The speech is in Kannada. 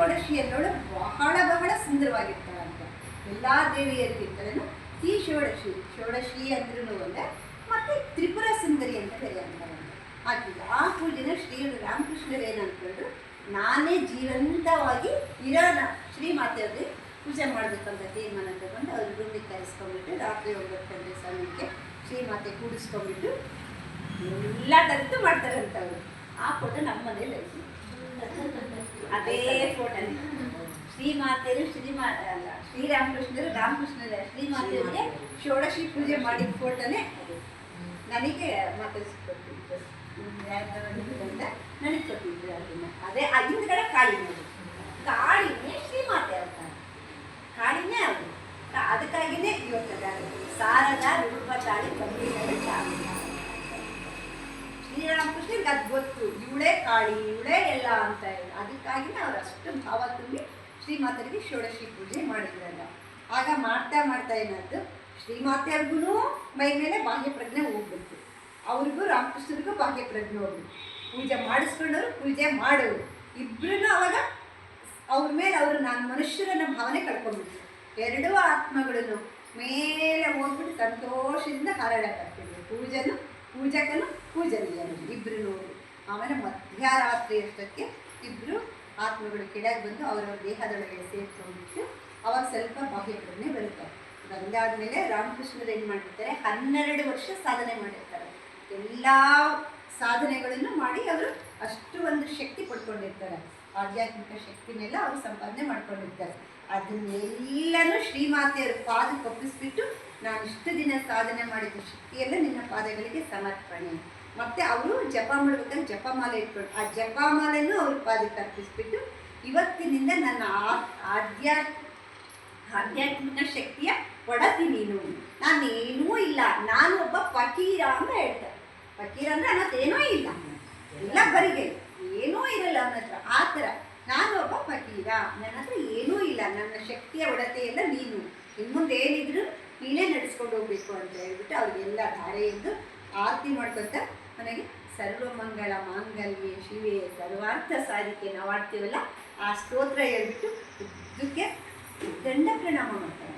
ಷೋಡಶಿ ಅನ್ನೋಳು ಬಹಳ ಬಹಳ ಸುಂದರವಾಗಿರ್ತಾಳಂತೆ ಎಲ್ಲ ದೇವಿಯರಿಗಿಂತಲೂ ಈ ಷೋಡಶಿ ಷೋಡಶಿ ಅಂದ್ರೂ ಒಂದೇ, ಮತ್ತೆ ತ್ರಿಪುರ ಸುಂದರಿ ಅಂತ ಹೇಳಿ ಅಂತಾರೆ ಆ ಪೂಜೆನ ಶ್ರೀ ರಾಮಕೃಷ್ಣರು ಏನು ಅಂದ್ಕೊಂಡ್ರು ನಾನೇ ಜೀವಂತವಾಗಿ ಇರೋಣ ಶ್ರೀಮಾತೆಯವ್ರಿಗೆ ಪೂಜೆ ಮಾಡಬೇಕಂತ ತೀರ್ಮಾನ ತಗೊಂಡು ಅವ್ರ ರೂಮಿಗೆ ಕರೆಸ್ಕೊಂಡ್ಬಿಟ್ಟು ರಾತ್ರಿ ಒಂಬತ್ತು ಗಂಟೆ ಸಮಯಕ್ಕೆ ಶ್ರೀಮಾತೆ ಕೂಡಿಸ್ಕೊಂಡ್ಬಿಟ್ಟು ಎಲ್ಲ ಥರದ್ದು ಮಾಡ್ತಾರಂತ ಅವರು ಆ ಫೋಟೋ ನಮ್ಮ ಮನೇಲಿ ಐತಿ. ಅದೇ ಫೋಟೋ ಶ್ರೀಮಾತೆಯರು ಶ್ರೀಮಾ ಅಲ್ಲ ಶ್ರೀರಾಮಕೃಷ್ಣರು ರಾಮಕೃಷ್ಣರ ಶ್ರೀಮಾತೆಯರಿಗೆ ಷೋಡಶಿ ಪೂಜೆ ಮಾಡಿದ ಫೋಟೋನೇ ನನಗೆ ಮಾತಾಡಿಸ್ಕೊಟ್ಟಿದ್ದು. ನನಗೆ ಕೊಟ್ಟಿದ್ರು ಅದನ್ನ. ಅದೇ ಹಿಂದ್ಗಡೆ ಕಾಳಿ ನೋಡಿ. ಕಾಳಿನೇ ಕಾಳಿ ಇವಳೇ ಎಲ್ಲ ಅಂತ ಹೇಳಿ. ಅದಕ್ಕಾಗಿ ಅವ್ರು ಅಷ್ಟು ಭಾವ ತುಂಬಿ ಶ್ರೀಮಾತರಿಗೆ ಷೋಡಶಿ ಪೂಜೆ ಮಾಡಿದ್ರಲ್ಲ ಆಗ ಮಾಡ್ತಾ ಮಾಡ್ತಾ ಏನಾಯ್ತು? ಶ್ರೀಮಾತೆಯವ್ರಿಗೂ ಮೈ ಮೇಲೆ ಭಾಗ್ಯಪ್ರಜ್ಞೆ ಹೋಗ್ಬಿಡ್ತು. ಅವ್ರಿಗೂ ರಾಮಕೃಷ್ಣರಿಗೂ ಬಾಹ್ಯ ಪ್ರಜ್ಞೆ ಹೋಗ್ಬಿಟ್ಟು ಪೂಜೆ ಮಾಡಿಸ್ಕೊಂಡವ್ರು ಪೂಜೆ ಮಾಡೋರು. ಇಬ್ಬರೂ ಅವಾಗ ಅವ್ರ ಮೇಲೆ ಅವರು ನಾನು ಮನುಷ್ಯರನ್ನ ಭಾವನೆ ಕಳ್ಕೊಂಡ್ಬಿಟ್ರು. ಎರಡೂ ಆತ್ಮಗಳನ್ನು ಮೇಲೆ ಹೋಗ್ಬಿಟ್ಟು ಸಂತೋಷದಿಂದ ಹಾರಾಡಕ್ಕಾಗ್ತಿದ್ರು ಪೂಜನು ಪೂಜಕನು ಪೂಜನೀಯನು ಇಬ್ಬರು ಆಮೇಲೆ ಮಧ್ಯರಾತ್ರಿ ಅಷ್ಟಕ್ಕೆ ಇಬ್ಬರು ಆತ್ಮಗಳು ಕೆಳಗೆ ಬಂದು ಅವರವ್ರ ದೇಹದೊಳಗೆ ಸೇರ್ಕೊಂಡ್ಬಿಟ್ಟು ಅವಾಗ ಸ್ವಲ್ಪ ಬಾಹ್ಯ ಪ್ರಜ್ಞೆ ಬರುತ್ತೆ ಬಂದಾದ್ಮೇಲೆ ರಾಮಕೃಷ್ಣರು ಏನು ಮಾಡಿರ್ತಾರೆ ಹನ್ನೆರಡು ವರ್ಷ ಸಾಧನೆ ಮಾಡಿರ್ತಾರೆ. ಎಲ್ಲ ಸಾಧನೆಗಳನ್ನು ಮಾಡಿ ಅವರು ಅಷ್ಟು ಒಂದು ಶಕ್ತಿ ಪಡ್ಕೊಂಡಿರ್ತಾರೆ. ಆಧ್ಯಾತ್ಮಿಕ ಶಕ್ತಿನೆಲ್ಲ ಅವರು ಸಂಪಾದನೆ ಮಾಡ್ಕೊಂಡಿರ್ತಾರೆ. ಅದನ್ನೆಲ್ಲನೂ ಶ್ರೀಮಾತೆಯರ ಪಾದ ಕಪ್ಪಿಸ್ಬಿಟ್ಟು ನಾನು ಇಷ್ಟು ದಿನ ಸಾಧನೆ ಮಾಡಿದ ಶಕ್ತಿಯೆಲ್ಲ ನಿನ್ನ ಪಾದಗಳಿಗೆ ಸಮರ್ಪಣೆ. ಮತ್ತೆ ಅವರು ಜಪ ಮಾಡ್ಬೇಕಾದ್ರೆ ಜಪಮಾಲೆ ಇಟ್ಕೊಂಡು, ಆ ಜಪಮಾಲೆನೂ ಅವ್ರ ಪಾದಕ್ಕೆ ಅರ್ಪಿಸ್ಬಿಟ್ಟು ಇವತ್ತಿನಿಂದ ನನ್ನ ಆಧ್ಯಾತ್ಮ ಆಧ್ಯಾತ್ಮಿಕ ಶಕ್ತಿಯ ಒಡತಿ ನೀನು. ನಾನೇನೂ ಇಲ್ಲ. ನಾನು ಒಬ್ಬ ಫಕೀರ ಅಂತ ಹೇಳ್ತಾರೆ. ಫಕೀರ ಅಂದ್ರೆ ಅನ್ನೋದೇನೂ ಇಲ್ಲ. ಎಲ್ಲ ಬರಿಗೆ. ಏನೂ ಇರಲ್ಲ ಅವನ ಹತ್ರ. ಆ ಥರ. ನಾನು ಒಬ್ಬ ಫಕೀರ. ನನ್ನ ಹತ್ರ ಏನೂ ಇಲ್ಲ. ನನ್ನ ಶಕ್ತಿಯ ಒಡತೆ ಎಲ್ಲ ನೀನು. ಇನ್ನು ಮುಂದೆ ಏನಿದ್ರು ನೀನೇ ನಡೆಸ್ಕೊಂಡು ಹೋಗ್ಬೇಕು ಅಂತ ಹೇಳ್ಬಿಟ್ಟು ಅವ್ರಿಗೆಲ್ಲ ಧಾರೆಯಿಂದ ಆರತಿ ಮಾಡ್ಕೊತ ನನಗೆ ಸರ್ವಮಂಗಳ ಮಾಂಗಲ್ಯ ಶಿವೆ ಸರ್ವಾರ್ಥ ಸಾಧಿಕೆ ನಾವು ಆಡ್ತೀವಲ್ಲ ಆ ಸ್ತೋತ್ರ ಹೇಳ್ಬಿಟ್ಟು ಇದಕ್ಕೆ ದಂಡ ಪ್ರಣಾಮ ಮಾಡ್ತಾರೆ.